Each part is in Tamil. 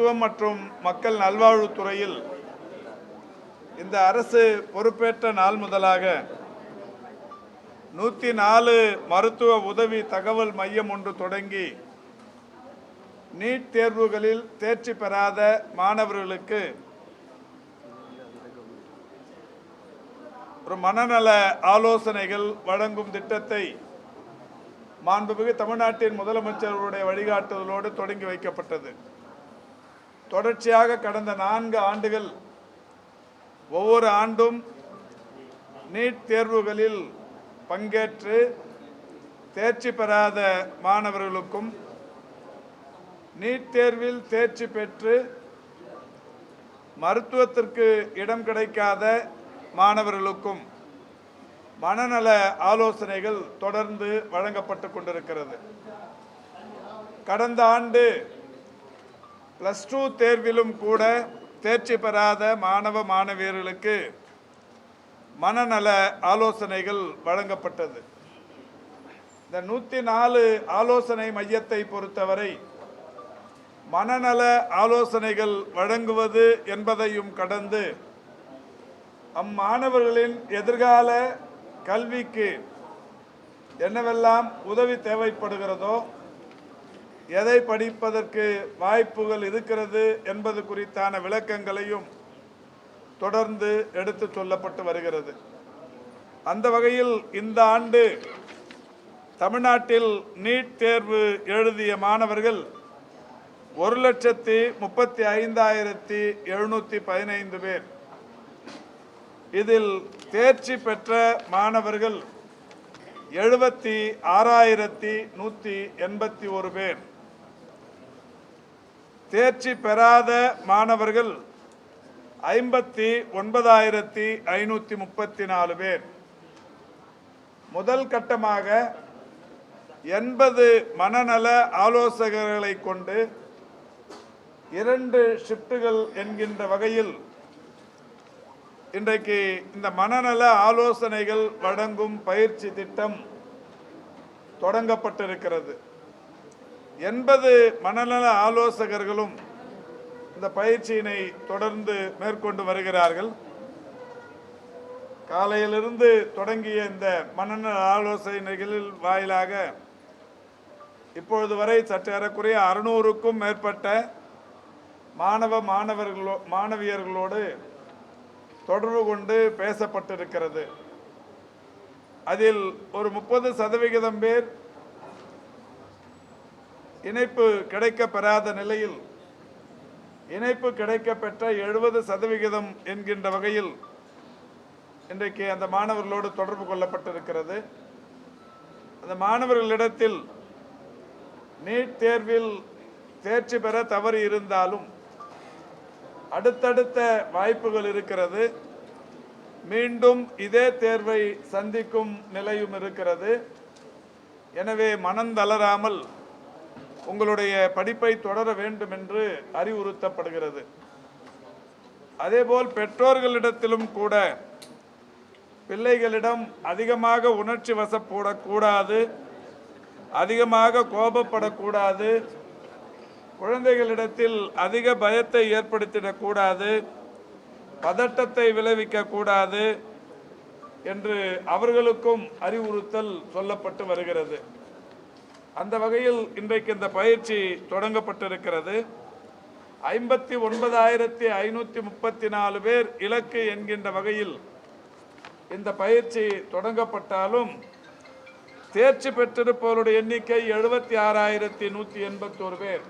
மருத்துவம் மற்றும் மக்கள் நல்வாழ்வுத்துறையில் இந்த அரசு பொறுப்பேற்ற நாள் முதலாக நூற்றி நாலு மருத்துவ உதவி தகவல் மையம் ஒன்று தொடங்கி நீட் தேர்வுகளில் தேர்ச்சி பெறாத மாணவர்களுக்கு ஒரு மனநல ஆலோசனைகள் வழங்கும் திட்டத்தை மாண்புமிகு தமிழ்நாட்டின் முதலமைச்சர்களுடைய வழிகாட்டுதலோடு தொடங்கி வைக்கப்பட்டது. தொடர்ச்சியாக கடந்த நான்கு ஆண்டுகள் ஒவ்வொரு ஆண்டும் நீட் தேர்வுகளில் பங்கேற்று தேர்ச்சி பெறாத மாணவர்களுக்கும் நீட் தேர்வில் தேர்ச்சி பெற்று மருத்துவத்திற்கு இடம் கிடைக்காத மாணவர்களுக்கும் மனநல ஆலோசனைகள் தொடர்ந்து வழங்கப்பட்டு கொண்டிருக்கிறது. கடந்த ஆண்டு ப்ளஸ் டூ தேர்விலும் கூட தேர்ச்சி பெறாத மாணவ மாணவியர்களுக்கு மனநல ஆலோசனைகள் வழங்கப்பட்டது. இந்த நூற்றி நாலு ஆலோசனை மையத்தை பொறுத்தவரை மனநல ஆலோசனைகள் வழங்குவது என்பதையும் கடந்து அம்மாணவர்களின் எதிர்கால கல்விக்கு என்னவெல்லாம் உதவி தேவைப்படுகிறதோ எதை படிப்பதற்கு வாய்ப்புகள் இருக்கிறது என்பது குறித்தான விளக்கங்களையும் தொடர்ந்து எடுத்து சொல்லப்பட்டு வருகிறது. அந்த வகையில் இந்த ஆண்டு தமிழ்நாட்டில் நீட் தேர்வு எழுதிய மாணவர்கள் ஒரு லட்சத்தி முப்பத்தி ஐந்தாயிரத்தி எழுநூற்றி பதினைந்து பேர். இதில் தேர்ச்சி பெற்ற மாணவர்கள் எழுபத்தி ஆறாயிரத்தி நூற்றி எண்பத்தி ஒரு பேர். தேர்ச்சி பெறாத மாணவர்கள் ஐம்பத்தி ஒன்பதாயிரத்தி ஐநூற்றி முப்பத்தி நாலு பேர். முதல் கட்டமாக எண்பது மனநல ஆலோசகர்களை கொண்டு இரண்டு ஷிப்டுகள் என்கின்ற வகையில் இன்றைக்கு இந்த மனநல ஆலோசனைகள் வழங்கும் பயிற்சி திட்டம் தொடங்கப்பட்டிருக்கிறது. எண்பது மனநல ஆலோசகர்களும் இந்த பயிற்சியினை தொடர்ந்து மேற்கொண்டு வருகிறார்கள். காலையிலிருந்து தொடங்கிய இந்த மனநல ஆலோசனைகளில் வாயிலாக இப்பொழுது வரை சற்று ஏறக்குறைய அறுநூறுக்கும் மேற்பட்ட மாணவ மாணவர்களோ மாணவியர்களோடு தொடர்பு கொண்டு பேசப்பட்டிருக்கிறது. அதில் ஒரு முப்பது சதவிகிதம் பேர் இணைப்பு கிடைக்கப்பெறாத நிலையில் இணைப்பு கிடைக்கப்பெற்ற எழுபது சதவிகிதம் என்கின்ற வகையில் இன்றைக்கு அந்த மாணவர்களோடு தொடர்பு கொள்ளப்பட்டிருக்கிறது. அந்த மாணவர்களிடத்தில் நீட் தேர்வில் தேர்ச்சி பெற தவறு இருந்தாலும் அடுத்தடுத்த வாய்ப்புகள் இருக்கிறது. மீண்டும் இதே தேர்வை சந்திக்கும் நிலையும் இருக்கிறது. எனவே மனம் தளராமல் உங்களுடைய படிப்பை தொடர வேண்டும் என்று அறிவுறுத்தப்படுகிறது. அதேபோல் பெற்றோர்களிடத்திலும் கூட பிள்ளைகளிடம் அதிகமாக உணர்ச்சி வசப்படக்கூடாது அதிகமாக கோபப்படக்கூடாது குழந்தைகளிடத்தில் அதிக பயத்தை ஏற்படுத்திடக்கூடாது பதட்டத்தை விளைவிக்கக்கூடாது என்று அவர்களுக்கும் அறிவுறுத்தல் சொல்லப்பட்டு வருகிறது. அந்த வகையில் இன்றைக்கு இந்த பயிற்சி தொடங்கப்பட்டிருக்கிறது. ஐம்பத்தி ஒன்பதாயிரத்தி ஐநூற்றி முப்பத்தி நாலு பேர் இலக்கு என்கின்ற வகையில் இந்த பயிற்சி தொடங்கப்பட்டாலும் தேர்ச்சி பெற்றிருப்பவருடைய எண்ணிக்கை எழுபத்தி ஆறாயிரத்தி நூற்றி எண்பத்தோரு பேர்.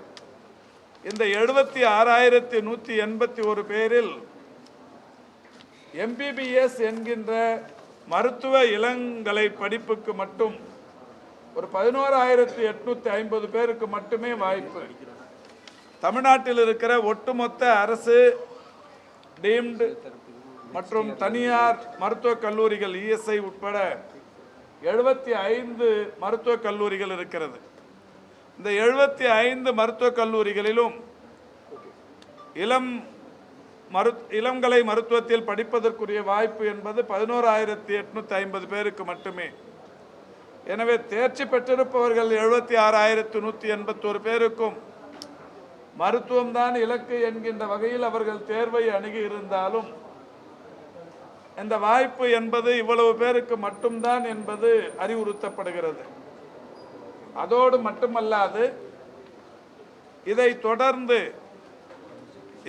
இந்த எழுபத்தி ஆறாயிரத்தி நூற்றி எண்பத்தி ஒரு பேரில் எம்பிபிஎஸ் என்கின்ற மருத்துவ இளங்கலை படிப்புக்கு மட்டும் ஒரு பதினோராயிரத்தி எட்நூத்தி ஐம்பது பேருக்கு மட்டுமே வாய்ப்பு. தமிழ்நாட்டில் இருக்கிற ஒட்டுமொத்த அரசு டீம்டு மற்றும் தனியார் மருத்துவக் கல்லூரிகள் இஎஸ்ஐ உட்பட எழுபத்தி ஐந்து மருத்துவக் கல்லூரிகள் இருக்கிறது. இந்த எழுபத்தி ஐந்து மருத்துவக் கல்லூரிகளிலும் இளம் மரு இளங்கலை மருத்துவத்தில் படிப்பதற்குரிய வாய்ப்பு என்பது பதினோராயிரத்தி எட்நூத்தி ஐம்பது பேருக்கு மட்டுமே. எனவே தேர்ச்சி பெற்றிருப்பவர்கள் எழுபத்தி ஆறாயிரத்து நூற்றி எண்பத்தோரு பேருக்கும் மருத்துவம்தான் இலக்கு என்கின்ற வகையில் அவர்கள் தேர்வை அணுகி இருந்தாலும் இந்த வாய்ப்பு என்பது இவ்வளவு பேருக்கு மட்டும்தான் என்பது அறிவுறுத்தப்படுகிறது. அதோடு மட்டுமல்லாது இதை தொடர்ந்து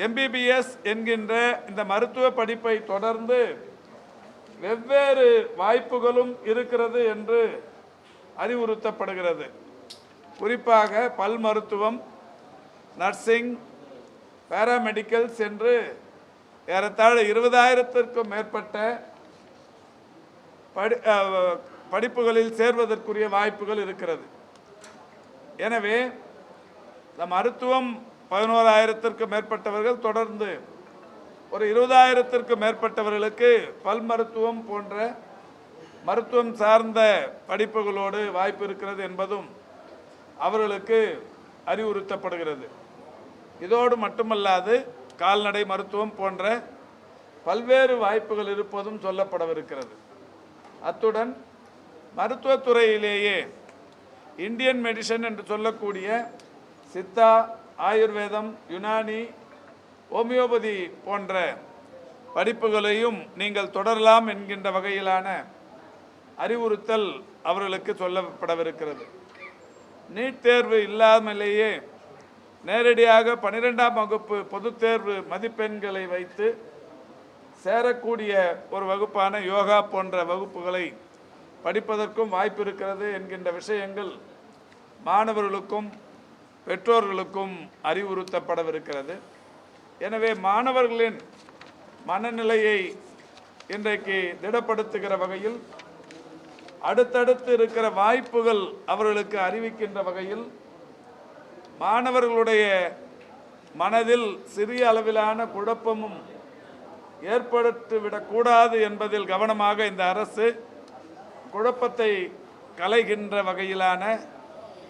எம்பிபிஎஸ் என்கின்ற இந்த மருத்துவ படிப்பை தொடர்ந்து வெவ்வேறு வாய்ப்புகளும் இருக்கிறது என்று அறிவுறுத்தப்படுகிறது. குறிப்பாக பல் மருத்துவம் நர்சிங் பேராமெடிக்கல் என்று ஏறத்தாழ இருபதாயிரத்திற்கும் மேற்பட்ட படி படிப்புகளில் சேர்வதற்குரிய வாய்ப்புகள் இருக்கிறது. எனவே இந்த மருத்துவம் பதினோராயிரத்திற்கும் மேற்பட்டவர்கள் தொடர்ந்து ஒரு இருபதாயிரத்திற்கும் மேற்பட்டவர்களுக்கு பல் மருத்துவம் போன்ற மருத்துவம் சார்ந்த படிப்புகளோடு வாய்ப்பு இருக்கிறது என்பதும் அவர்களுக்கு அறிவுறுத்தப்படுகிறது. இதோடு மட்டுமல்லாது கால்நடை மருத்துவம் போன்ற பல்வேறு வாய்ப்புகள் இருப்பதும் சொல்லப்படவிருக்கிறது. அத்துடன் மருத்துவத்துறையிலேயே இந்தியன் மெடிசன் என்று சொல்லக்கூடிய சித்தா ஆயுர்வேதம் யுனானி ஹோமியோபதி போன்ற படிப்புகளையும் நீங்கள் தொடரலாம் என்கின்ற வகையிலான அறிவுறுத்தல் அவர்களுக்கு சொல்லப்படவிருக்கிறது. நீட் தேர்வு இல்லாமலேயே நேரடியாக பன்னிரெண்டாம் வகுப்பு பொதுத் தேர்வு மதிப்பெண்களை வைத்து சேரக்கூடிய ஒரு வகுப்பான யோகா போன்ற வகுப்புகளை படிப்பதற்கும் வாய்ப்பு இருக்கிறது என்கின்ற விஷயங்கள் மாணவர்களுக்கும் பெற்றோர்களுக்கும் அறிவுறுத்தப்படவிருக்கிறது. எனவே மாணவர்களின் மனநிலையை இன்றைக்கு திடப்படுத்துகிற வகையில் அடுத்தடுத்து இருக்கிற வாய்ப்புகள் அவர்களுக்கு அறிவிக்கின்ற வகையில் மாணவர்களுடைய மனதில் சிறிய அளவிலான குழப்பமும் ஏற்படுத்திவிடக்கூடாது என்பதில் கவனமாக இந்த அரசு குழப்பத்தை கலைகின்ற வகையிலான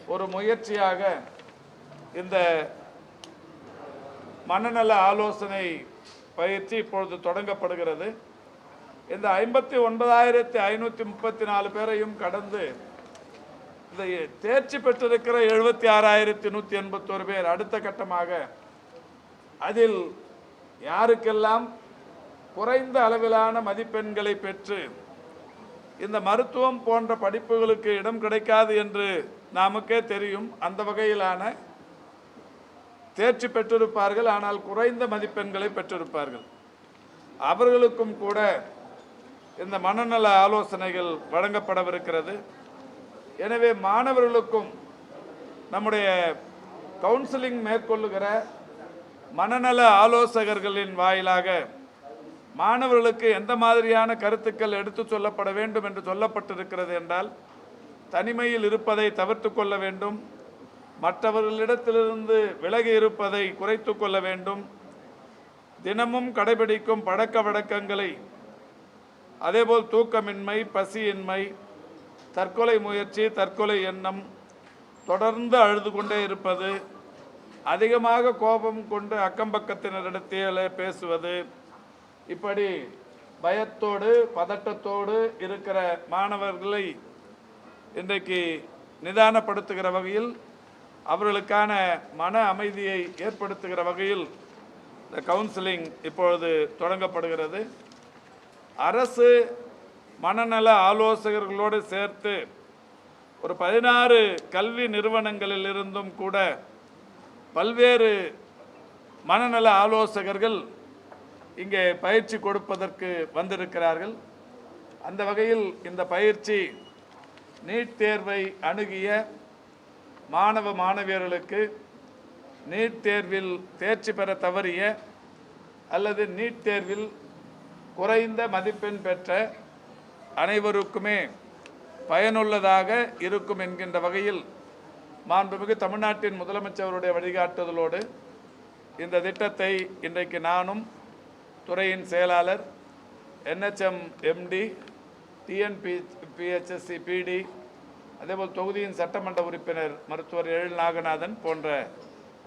ஒரு முயற்சியாக இந்த மனநல ஆலோசனை பயிற்சி இப்பொழுது தொடங்கப்படுகிறது. இந்த ஐம்பத்தி ஒன்பதாயிரத்தி ஐநூற்றி முப்பத்தி நாலு பேரையும் கடந்து இந்த தேர்ச்சி பெற்றிருக்கிற எழுபத்தி ஆறாயிரத்தி நூற்றி எண்பத்தோரு பேர் அடுத்த கட்டமாக அதில் யாருக்கெல்லாம் குறைந்த அளவிலான மதிப்பெண்களை பெற்று இந்த மருத்துவம் போன்ற படிப்புகளுக்கு இடம் கிடைக்காது என்று நமக்கே தெரியும். அந்த வகையிலான தேர்ச்சி பெற்றிருப்பார்கள். ஆனால் குறைந்த மதிப்பெண்களை பெற்றிருப்பார்கள். அவர்களுக்கும் கூட இந்த மனநல ஆலோசனைகள் வழங்கப்படவிருக்கிறது. எனவே மாணவர்களுக்கும் நம்முடைய கவுன்சிலிங் மேற்கொள்ளுகிற மனநல ஆலோசகர்களின் வாயிலாக மாணவர்களுக்கு எந்த மாதிரியான கருத்துக்கள் எடுத்து சொல்லப்பட வேண்டும் என்று சொல்லப்பட்டிருக்கிறது என்றால் தனிமையில் இருப்பதை தவிர்த்து கொள்ள வேண்டும் மற்றவர்களிடத்திலிருந்து விலகி இருப்பதை குறைத்து கொள்ள வேண்டும் தினமும் கடைபிடிக்கும் பழக்க வழக்கங்களை அதேபோல் தூக்கமின்மை பசியின்மை தற்கொலை முயற்சி தற்கொலை எண்ணம் தொடர்ந்து அழுது கொண்டே இருப்பது அதிகமாக கோபம் கொண்டு அக்கம்பக்கத்தினரிடத்திலே பேசுவது இப்படி பயத்தோடு பதட்டத்தோடு இருக்கிற மாணவர்களை இன்றைக்கு நிதானப்படுத்துகிற வகையில் அவர்களுக்கான மன அமைதியை ஏற்படுத்துகிற வகையில் இந்த கவுன்சிலிங் இப்பொழுது தொடங்கப்படுகிறது. அரசு மனநல ஆலோசகர்களோடு சேர்த்து ஒரு பதினாறு கல்வி நிறுவனங்களில் இருந்தும் கூட பல்வேறு மனநல ஆலோசகர்கள் இங்கே பயிற்சி கொடுப்பதற்கு வந்திருக்கிறார்கள். அந்த வகையில் இந்த பயிற்சி நீட் தேர்வை அணுகிய மாணவ மாணவியர்களுக்கு நீட் தேர்வில் தேர்ச்சி பெற தவறிய அல்லது நீட் தேர்வில் குறைந்த மதிப்பெண் பெற்ற அனைவருக்குமே பயனுள்ளதாக இருக்கும் என்கின்ற வகையில் மாண்புமிகு தமிழ்நாட்டின் முதலமைச்சருடைய வழிகாட்டுதலோடு இந்த திட்டத்தை இன்றைக்கு நானும் துறையின் செயலாளர் என்ஹெச்எம் எம்டி டிஎன்பி பிஹெச்எஸ்சி பிடி அதேபோல் தொகுதியின் சட்டமன்ற உறுப்பினர் மருத்துவர் எழில் நாகநாதன் போன்ற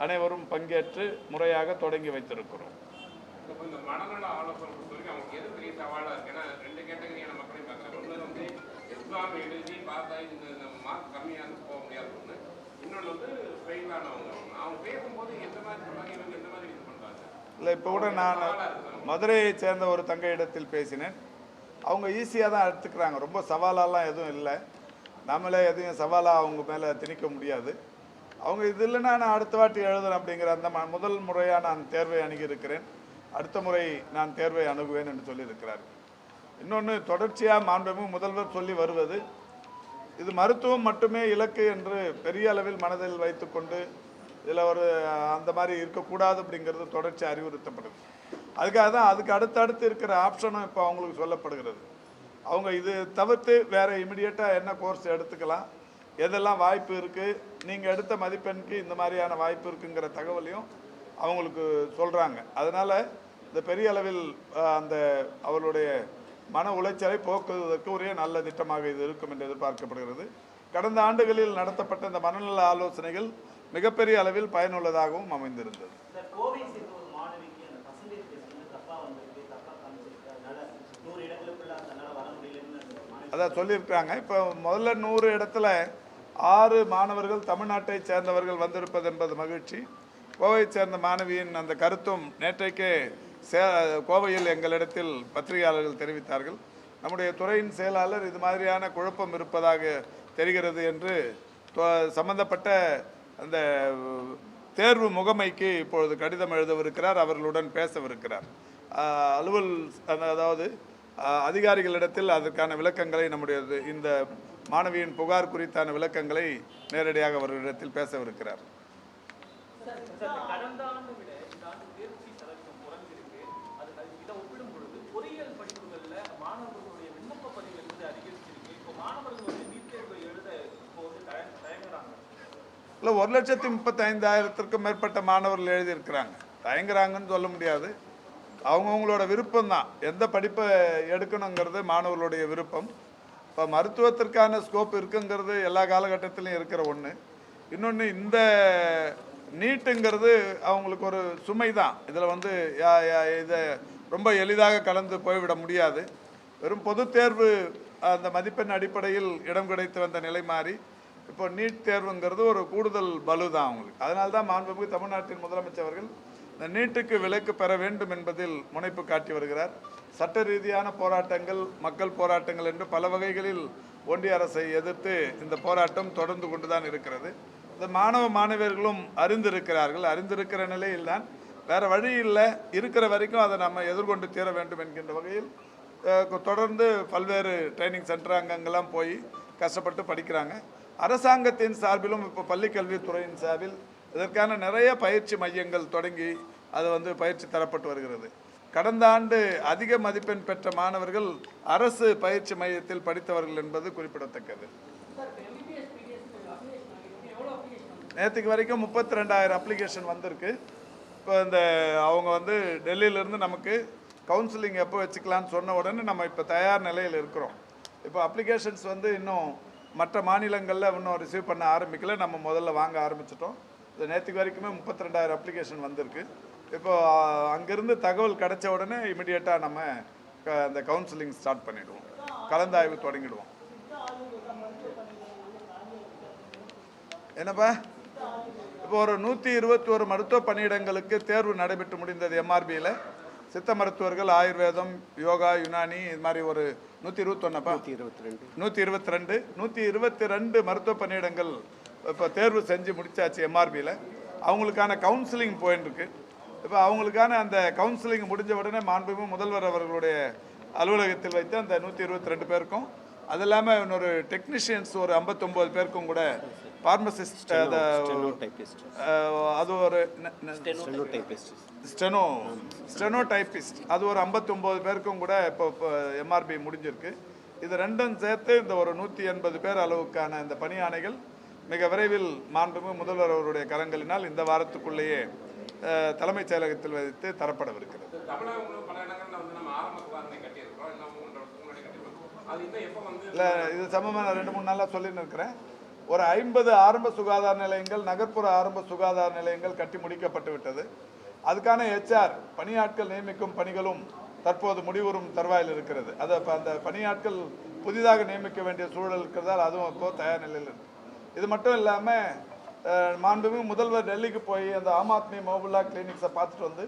அனைவரும் பங்கேற்று முறையாக தொடங்கி வைத்திருக்கிறோம். சவாலாக இருக்கு. ஏன்னா ரெண்டு கேட்டகரியான மக்களையும் பார்க்குறாங்க ஒன்று வந்து எக்ஸாம் எழுதி பார்த்தா இந்த மார்க் கம்மியாக இருந்து போக முடியாது. ஒன்று இன்னொன்று வந்து ஃபெயில் ஆனவங்க. அவங்க பேசும்போது எந்த மாதிரி சொல்றாங்க இவங்க எந்த மாதிரி இது பண்றாங்க. இல்லை இப்போ கூட நான் மதுரையை சேர்ந்த ஒரு தங்க இடத்தில் பேசினேன். அவங்க ஈஸியாக தான் எடுத்துக்கிறாங்க. ரொம்ப சவாலாலாம் எதுவும் இல்லை. நம்மளே எதையும் சவாலாக அவங்க மேலே திணிக்க முடியாது. அவங்க இது இல்லைன்னா நான் அடுத்த வாட்டி எழுதுறேன் அப்படிங்கிற அந்த முதல் முறையாக நான் தேர்வை அணுகியிருக்கிறேன். அடுத்த முறை நான் தேர்வை அணுகுவேன் என்று சொல்லியிருக்கிறார். இன்னொன்று தொடர்ச்சியாக மாண்புமிகு முதல்வர் சொல்லி வருவது இது மருத்துவம் மட்டுமே இலக்கு என்று பெரிய அளவில் மனதில் வைத்துக்கொண்டு இதில் ஒரு அந்த மாதிரி இருக்கக்கூடாது அப்படிங்கிறது தொடர்ச்சி அறிவுறுத்தப்படுது. அதுக்காக தான் அதுக்கு அடுத்தடுத்து இருக்கிற ஆப்ஷனும் இப்போ அவங்களுக்கு சொல்லப்படுகிறது. அவங்க இது தவிர்த்து வேறு இமிடியேட்டாக என்ன கோர்ஸ் எடுத்துக்கலாம் எதெல்லாம் வாய்ப்பு இருக்குது நீங்கள் எடுத்த மதிப்பெண்க்கு இந்த மாதிரியான வாய்ப்பு இருக்குங்கிற தகவலையும் அவங்களுக்கு சொல்கிறாங்க அதனால் இந்த பெரிய அளவில் அந்த அவர்களுடைய மன உளைச்சலை போக்குவதற்கு ஒரே நல்ல திட்டமாக இது இருக்கும் என்று எதிர்பார்க்கப்படுகிறது. கடந்த ஆண்டுகளில் நடத்தப்பட்ட இந்த மனநல ஆலோசனைகள் மிகப்பெரிய அளவில் பயனுள்ளதாகவும் அமைந்திருந்தது. அதான் சொல்லியிருக்காங்க இப்போ முதல்ல நூறு இடத்துல ஆறு மாணவர்கள் தமிழ்நாட்டை சேர்ந்தவர்கள் வந்திருப்பது என்பது மகிழ்ச்சி. கோவையை சேர்ந்த மாணவியின் அந்த கருத்தும் நேற்றைக்கே சே கோவையில் எங்களிடத்தில் பத்திரிகையாளர்கள் தெரிவித்தார்கள். நம்முடைய துறையின் செயலாளர் இது மாதிரியான குழப்பம் இருப்பதாக தெரிகிறது என்று சம்பந்தப்பட்ட அந்த தேர்வு முகமைக்கு இப்பொழுது கடிதம் எழுதவிருக்கிறார் அவர்களுடன் பேசவிருக்கிறார். அலுவல் அதாவது அதிகாரிகளிடத்தில் அதற்கான விளக்கங்களை நம்முடைய இந்த மாணவியின் புகார் குறித்தான விளக்கங்களை நேரடியாக அவர்களிடத்தில் பேசவிருக்கிறார் கடந்த ஆண்டு விட இந்த ஆண்டு தேர்ச்சி சதவீதம் குறைஞ்சிருக்கு அது அது இதை ஒப்பிடும் பொழுது பொறியியல் படிப்புகளில் மாணவர்களுடைய விண்ணப்ப பதிவு என்பது அதிகரிச்சிருக்கு இப்போ மாணவர்கள் வந்து நீட் தேர்வு எழுத இப்போ வந்து தய தயங்குறாங்க இல்லை ஒரு லட்சத்தி முப்பத்தைந்தாயிரத்திற்கும் மேற்பட்ட மாணவர்கள் எழுதியிருக்கிறாங்க. தயங்குறாங்கன்னு சொல்ல முடியாது. அவங்கவுங்களோட விருப்பம் தான் எந்த படிப்பை எடுக்கணுங்கிறது மாணவர்களுடைய விருப்பம். இப்போ மருத்துவத்திற்கான ஸ்கோப் இருக்குங்கிறது எல்லா காலகட்டத்திலையும் இருக்கிற ஒன்று இன்னொன்று இந்த நீட்டுங்கிறது அவங்களுக்கு ஒரு சுமை தான் இதில் வந்து யா- யா- இதை ரொம்ப எளிதாக கலந்து போய்விட முடியாது. வெறும் பொது தேர்வு அந்த மதிப்பெண் அடிப்படையில் இடம் கிடைத்து வந்த நிலை மாறி இப்போ நீட் தேர்வுங்கிறது ஒரு கூடுதல் பலு தான் அவங்களுக்கு. அதனால தான் மாண்புமிகு தமிழ்நாட்டின் முதலமைச்சர் அவர்கள் இந்த நீட்டுக்கு விலக்கு பெற வேண்டும் என்பதில் முனைப்பு காட்டி வருகிறார். சட்ட ரீதியான போராட்டங்கள் மக்கள் போராட்டங்கள் என்று பல வகைகளில் ஒன்றிய அரசை எதிர்த்து இந்த போராட்டம் தொடர்ந்து கொண்டு தான் இருக்கிறது. இந்த மாணவ மாணவியர்களும் அறிந்திருக்கிறார்கள். அறிந்திருக்கிற நிலையில் தான் வேற வழி இல்லை. இருக்கிற வரைக்கும் அதை நம்ம எதிர்கொண்டு தீர வேண்டும் என்கின்ற வகையில் தொடர்ந்து பல்வேறு ட்ரைனிங் சென்டர் அங்கங்கெல்லாம் போய் கஷ்டப்பட்டு படிக்கிறாங்க. அரசாங்கத்தின் சார்பிலும் இப்போ பள்ளிக்கல்வித்துறையின் சார்பில் இதற்கான நிறைய பயிற்சி மையங்கள் தொடங்கி அது வந்து பயிற்சி தரப்பட்டு வருகிறது. கடந்த ஆண்டு அதிக மதிப்பெண் பெற்ற மாணவர்கள் அரசு பயிற்சி மையத்தில் படித்தவர்கள் என்பது குறிப்பிடத்தக்கது. நேற்றுக்கு வரைக்கும் முப்பத்தி ரெண்டாயிரம் அப்ளிகேஷன் வந்திருக்கு. இப்போ இந்த அவங்க வந்து டெல்லியிலேருந்து நமக்கு கவுன்சிலிங் எப்போ வச்சுக்கலான்னு சொன்ன உடனே நம்ம இப்போ தயார் நிலையில் இருக்கிறோம். இப்போ அப்ளிகேஷன்ஸ் வந்து இன்னும் மற்ற மாநிலங்களில் இன்னும் ரிசீவ் பண்ண ஆரம்பிக்கல. நம்ம முதல்ல வாங்க ஆரம்பிச்சிட்டோம். இது நேற்றுக்கு வரைக்குமே முப்பத்தி ரெண்டாயிரம் அப்ளிகேஷன் வந்திருக்கு இப்போது அங்கேருந்து தகவல் கிடைச்ச உடனே இமிடியேட்டாக நம்ம க- அந்த கவுன்சிலிங் ஸ்டார்ட் பண்ணிடுவோம். கலந்தாய்வு தொடங்கிடுவோம். என்னப்பா? இப்போ ஒரு நூற்றி இருபத்தி ஒரு மருத்துவ பணியிடங்களுக்கு தேர்வு நடைபெற்று முடிந்தது எம்ஆர்பியில் சித்த மருத்துவர்கள் ஆயுர்வேதம் யோகா யுனானி இது மாதிரி ஒரு நூற்றி இருபத்தொன்னப்பா? இருபத்தி ரெண்டு நூற்றி இருபத்தி ரெண்டு நூற்றி இருபத்தி ரெண்டு மருத்துவ பணியிடங்கள் இப்போ தேர்வு செஞ்சு முடிச்சாச்சு எம்ஆர்பியில் அவங்களுக்கான கவுன்சிலிங் போயின்னு இருக்கு. இப்போ அவங்களுக்கான அந்த கவுன்சிலிங் முடிஞ்ச உடனே மாண்புமிகு முதல்வர் அவர்களுடைய அலுவலகத்தில் வைத்து அந்த நூற்றி இருபத்தி ரெண்டு பேருக்கும் அது இல்லாமல் இன்னொரு டெக்னீஷியன்ஸ் ஒரு ஐம்பத்தொம்போது பேருக்கும் கூட ஃபார்மசிஸ்ட் ஸ்டெனோ டைப்பிஸ்ட் அது ஒரு ஸ்டெனோ ஸ்டெனோ டைப்பிஸ்ட் அது ஒரு 59 பேருக்கும் கூட இப்போ இப்போ எம்ஆர்பி முடிஞ்சிருக்கு. இது ரெண்டும் சேர்த்து இந்த ஒரு நூற்றி எண்பது பேர் அளவுக்கான இந்த பணி ஆணைகள் மிக விரைவில் மாண்புமிகு முதல்வர் அவருடைய கரங்களினால் இந்த வாரத்துக்குள்ளேயே தலைமைச் செயலகத்தில் வைத்து தரப்படவிருக்கிறது. இல்லை இது சம்பந்தமாக நான் ரெண்டு மூணு நாளாக சொல்லின்னு இருக்கிறேன். ஒரு ஐம்பது ஆரம்ப சுகாதார நிலையங்கள் நகர்ப்புற ஆரம்ப சுகாதார நிலையங்கள் கட்டி முடிக்கப்பட்டு விட்டது. அதுக்கான ஹெச்ஆர் பணியாட்கள் நியமிக்கும் பணிகளும் தற்போது முடிவுறும் தருவாயில் இருக்கிறது. அதை இப்போ அந்த பணியாட்கள் புதிதாக நியமிக்க வேண்டிய சூழல் இருக்கிறதால் அதுவும் இப்போ தயார் நிலையில் இருக்கு. இது மட்டும் இல்லாமல் மாண்புமிகு முதல்வர் டெல்லிக்கு போய் அந்த ஆம் ஆத்மி மோபுல்லா கிளினிக்ஸை பார்த்துட்டு வந்து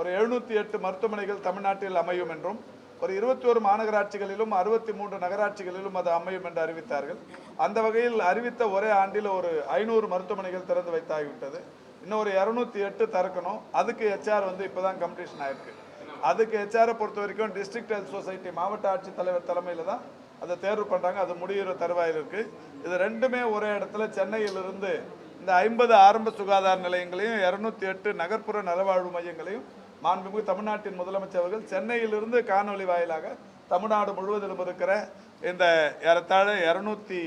ஒரு எழுநூற்றி எட்டு மருத்துவமனைகள் தமிழ்நாட்டில் அமையும் என்றும் ஒரு இருபத்தி ஒரு மாநகராட்சிகளிலும் அறுபத்தி மூன்று நகராட்சிகளிலும் அது அமையும் என்று அறிவித்தார்கள். அந்த வகையில் அறிவித்த ஒரே ஆண்டில் ஒரு ஐநூறு மருத்துவமனைகள் திறந்து வைத்தாகிவிட்டது. இன்னும் ஒரு இரநூத்தி எட்டு திறக்கணும். அதுக்கு ஹெச்ஆர் வந்து இப்போ தான் கம்ப்ளீஷன் ஆயிருக்கு. அதுக்கு ஹெச்ஆரை பொறுத்த வரைக்கும் டிஸ்ட்ரிக்ட் ஹெல்த் சொசைட்டி மாவட்ட ஆட்சித்தலைவர் தலைமையில் தான் அதை தேர்வு பண்ணுறாங்க அது முடிகிற தருவாயில் இருக்குது இது ரெண்டுமே ஒரே இடத்துல சென்னையிலிருந்து இந்த ஐம்பது ஆரம்ப சுகாதார நிலையங்களையும் இரநூத்தி எட்டு நகர்ப்புற நலவாழ்வு மையங்களையும் மாண்புமிகு தமிழ்நாட்டின் முதலமைச்சர் அவர்கள் சென்னையிலிருந்து காணொலி வாயிலாக தமிழ்நாடு முழுவதிலும் இருக்கிற இந்த ஏறத்தாழ இரநூத்தி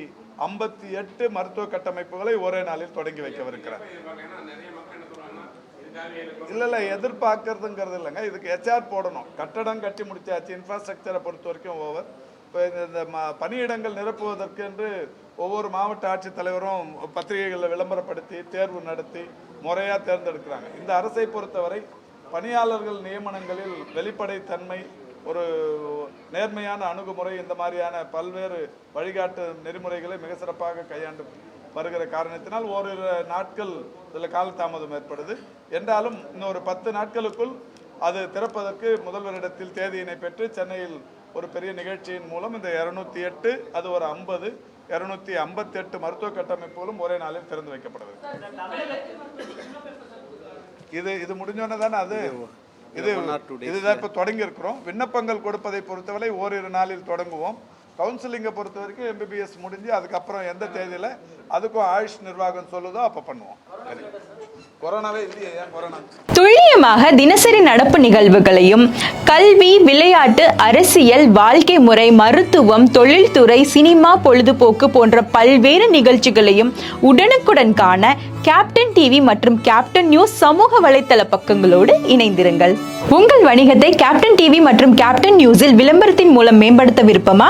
ஐம்பத்தி எட்டு மருத்துவ கட்டமைப்புகளை ஒரே நாளில் தொடங்கி வைக்கவிருக்கிறார். இல்லை இல்லை எதிர்பார்க்கறதுங்கிறது இல்லைங்க. இதுக்கு ஹெச்ஆர் போடணும். கட்டடம் கட்டி முடிச்சாச்சு. இன்ஃப்ராஸ்ட்ரக்சரை பொறுத்த வரைக்கும் ஓவர் இப்போ இந்த இந்த ம பணியிடங்கள் நிரப்புவதற்கு என்று ஒவ்வொரு மாவட்ட ஆட்சித்தலைவரும் பத்திரிகைகளில் விளம்பரப்படுத்தி தேர்வு நடத்தி முறையாக தேர்ந்தெடுக்கிறாங்க. இந்த அரசை பொறுத்தவரை பணியாளர்கள் நியமனங்களில் வெளிப்படைத்தன்மை ஒரு நேர்மையான அணுகுமுறை இந்த மாதிரியான பல்வேறு வழிகாட்டு நெறிமுறைகளை மிக சிறப்பாக கையாண்டு வருகிற காரணத்தினால் ஓரிரு நாட்கள் இதில் காலதாமதம் ஏற்படுது. என்றாலும் இன்னொரு பத்து நாட்களுக்குள் அது திறப்பதற்கு முதல்வரிடத்தில் தேதியினை பெற்று சென்னையில் ஒரு பெரிய நிகழ்ச்சியின் மூலம் இந்த இரநூத்தி எட்டு அது ஒரு ஐம்பது இரநூத்தி ஐம்பத்தெட்டு மருத்துவ கட்டமைப்புகளும் ஒரே நாளில் திறந்து வைக்கப்படுது இது இது முடிஞ்சோன்னே தானே அது? இது இதுதான் இப்போ தொடங்கி இருக்கிறோம் விண்ணப்பங்கள் கொடுப்பதை பொறுத்தவரை ஓரிரு நாளில் தொடங்குவோம். கவுன்சிலிங்கை பொறுத்த வரைக்கும் எம்பிபிஎஸ் முடிஞ்சு அதுக்கப்புறம் எந்த தேதியில் அதுக்கும் ஆயுஷ் நிர்வாகம் சொல்லுதோ அப்போ பண்ணுவோம். கொரோனாவே கொரோனா? துல்லியமாக தினசரி நடப்பு நிகழ்வுகளையும் கல்வி விளையாட்டு அரசியல் வாழ்க்கை முறை மருத்துவம் தொழில்துறை சினிமா பொழுதுபோக்கு போன்ற பல்வேறு நிகழ்ச்சிகளையும் உடனுக்குடன் காண கேப்டன் டிவி மற்றும் கேப்டன் நியூஸ் சமூக வலைத்தள பக்கங்களோடு இணைந்திருங்கள். உங்கள் வணிகத்தை கேப்டன் டிவி மற்றும் கேப்டன் நியூஸில் விளம்பரத்தின் மூலம் மேம்படுத்த விருப்பமா?